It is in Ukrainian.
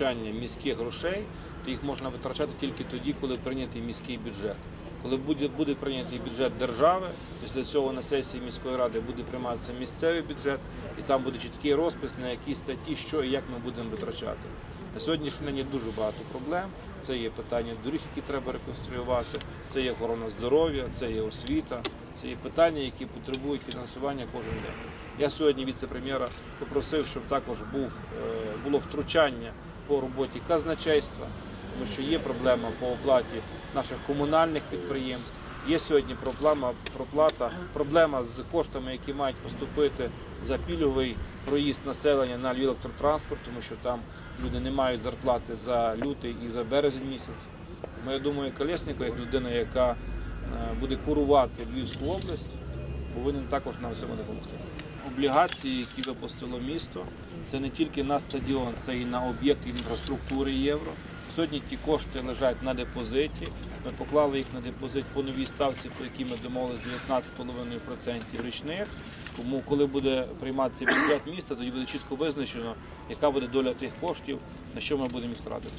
витрачання міських грошей, то їх можна витрачати тільки тоді, коли прийнятий міський бюджет. Коли буде, буде прийнятий бюджет держави, після цього на сесії міської ради буде прийматися місцевий бюджет, і там буде чіткий розпис, на які статті, що і як ми будемо витрачати. На сьогоднішній день є дуже багато проблем. Це є питання доріг, які треба реконструювати, це є охорона здоров'я, це є освіта, це є питання, які потребують фінансування кожен день. Я сьогодні віце-прем'єра попросив, щоб також був, е, було втручання по роботі казначейства, тому що є проблема по оплаті наших комунальних підприємств. Є сьогодні проблема, проплата, проблема з коштами, які мають поступити за пільговий проїзд населення на електротранспорт, тому що там люди не мають зарплати за лютий і за березень місяць. Тому я думаю, Колєсніков, як людина, яка е, буде курувати Львівську область, повинен також нам цьому допомогти. Облігації, які випустило місто, це не тільки на стадіон, це і на об'єкти інфраструктури євро. Сьогодні ті кошти лежать на депозиті. Ми поклали їх на депозит по новій ставці, по якій ми домовились 19,5% річних. Тому, коли буде прийматися бюджет міста, тоді буде чітко визначено, яка буде доля тих коштів, на що ми будемо їх тратити.